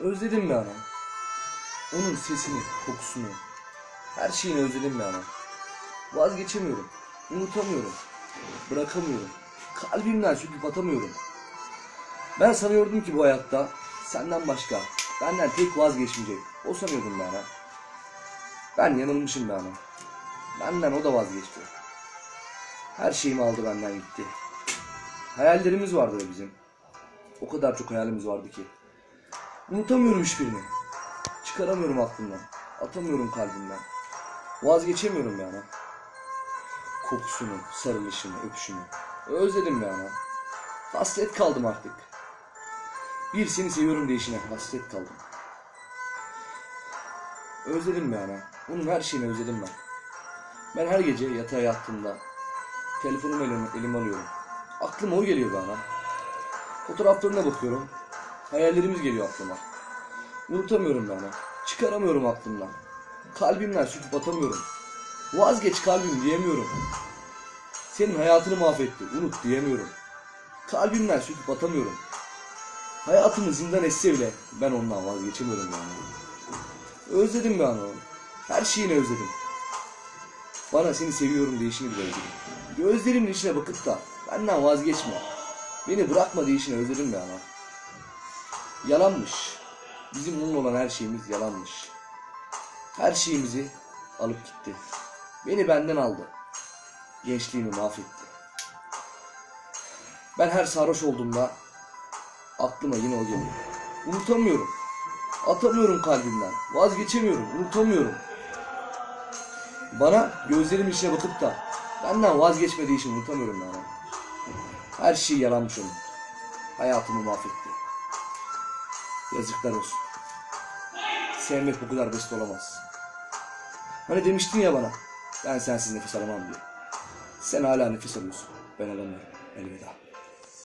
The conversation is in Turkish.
Özledim be anam. Onun sesini, kokusunu, her şeyini özledim be anam. Vazgeçemiyorum, unutamıyorum, bırakamıyorum. Kalbimden söküp atamıyorum. Ben sanıyordum ki bu hayatta senden başka, benden tek vazgeçmeyecek. O sanıyordum be anam. Ben yanılmışım be anam. Benden o da vazgeçti. Her şeyimi aldı benden gitti. Hayallerimiz vardı bizim. O kadar çok hayalimiz vardı ki. Unutamıyorum hiçbirini. Çıkaramıyorum aklımdan. Atamıyorum kalbimden. Vazgeçemiyorum ana. Kokusunu, sarılışını, öpüşünü. Özledim ana. Hasret kaldım artık. Bir seni seviyorum deyişine hasret kaldım. Özledim ana. Onun her şeyini özledim ben. Ben her gece yatağa yattığımda telefonumu elime, elime alıyorum. Aklıma o geliyor be ana. Fotoğraflarına bakıyorum. Hayallerimiz geliyor aklıma. Unutamıyorum ben. ha. Çıkaramıyorum aklımdan. Kalbimden söküp atamıyorum. Vazgeç kalbim diyemiyorum. Senin hayatını mahvetti. Unut diyemiyorum. Kalbimden söküp atamıyorum. Hayatımı zindan etse bile ben ondan vazgeçemiyorum yani. Özledim ben onu. Her şeyini özledim. Bana seni seviyorum deyişini bile özledim. Gözlerimin içine bakıp da benden vazgeçme. Beni bırakma deyişini özledim ben ana. Yalanmış. Bizim onunla olan her şeyimiz yalanmış. Her şeyimizi alıp gitti. Beni benden aldı. Gençliğimi mahvetti. Ben her sarhoş olduğumda aklıma yine o geliyor. Unutamıyorum. Atamıyorum kalbimden. Vazgeçemiyorum. Unutamıyorum. Bana gözlerimin içine bakıp da benden vazgeçmediği için unutamıyorum ben. Her şey yalanmış onun. Hayatımı mahvetti. Yazıklar olsun. Sevmek bu kadar basit olamaz. Hani demiştin ya bana, ben sensiz nefes alamam diye. Sen hala nefes alıyorsun. Ben alamıyorum. Elveda.